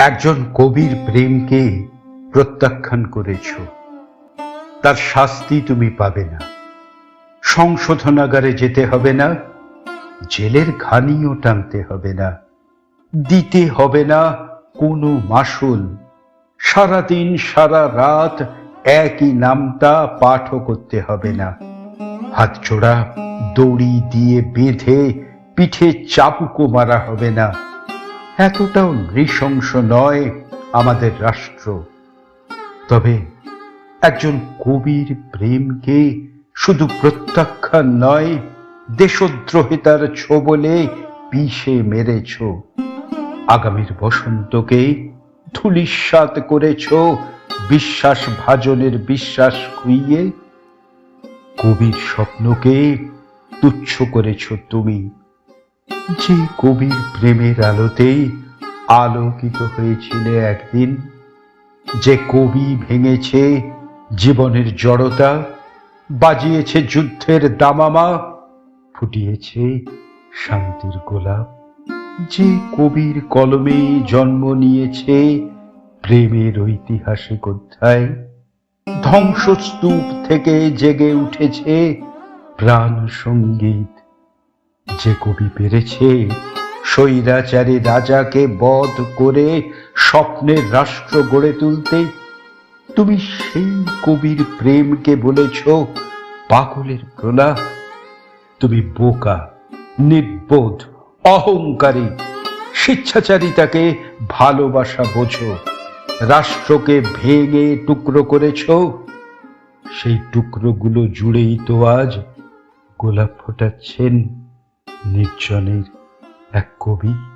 একজন কবির প্রেমকে প্রত্যাখ্যান করেছ। তার শাস্তি তুমি পাবে না। সংশোধনাগারে যেতে হবে না। জেলের ঘানিও টানতে হবে না। দিতে হবে না কোনো মাসুল সারাদিন, সারা রাত একই নামটা পাঠও করতে হবে না। হাত জোড়া, দড়ি দিয়ে বেঁধে পিঠে চাপুকো মারা হবে না। এতটাও নৃশংস নয় আমাদের রাষ্ট্র। তবে একজন কবির প্রেমকে শুধু প্রত্যাখ্যান নয়, দেশদ্রোহিতার ছোবলে পিষে মেরেছ। আগামীর বসন্তকে ধুলিস্বাত করেছ বিশ্বাস ভাজনের বিশ্বাস খুইয়ে কবির স্বপ্নকে তুচ্ছ করেছ তুমি। যে কবির প্রেমের আলোতে আলোকিত হয়েছিলে একদিন, যে কবি ভেঙেছে জীবনের জড়তা, বাজিয়েছে যুদ্ধের দামামা, ফুটিয়েছে শান্তির গোলাপ। যে কবির কলমে জন্ম নিয়েছে প্রেমের ঐতিহাসিক অধ্যায়, ধ্বংসস্তূপ থেকে জেগে উঠেছে প্রাণ সংগীত যে কবি পেরেছে, স্বৈরাচারী রাজাকে বধ করে স্বপ্নের রাষ্ট্র গড়ে তুলতে, তুমি সেই কবির প্রেমকে বলেছ, পাগলের প্রলাপ তুমি বোকা, নির্বোধ, অহংকারী স্বেচ্ছাচারিতাকে ভালোবাসা বোঝো, রাষ্ট্রকে ভেঙে টুকরো করেছ। সেই টুকরোগুলো জুড়েই তো আজ গোলাপ ফোটাচ্ছেন। নির্জনের এক কবি।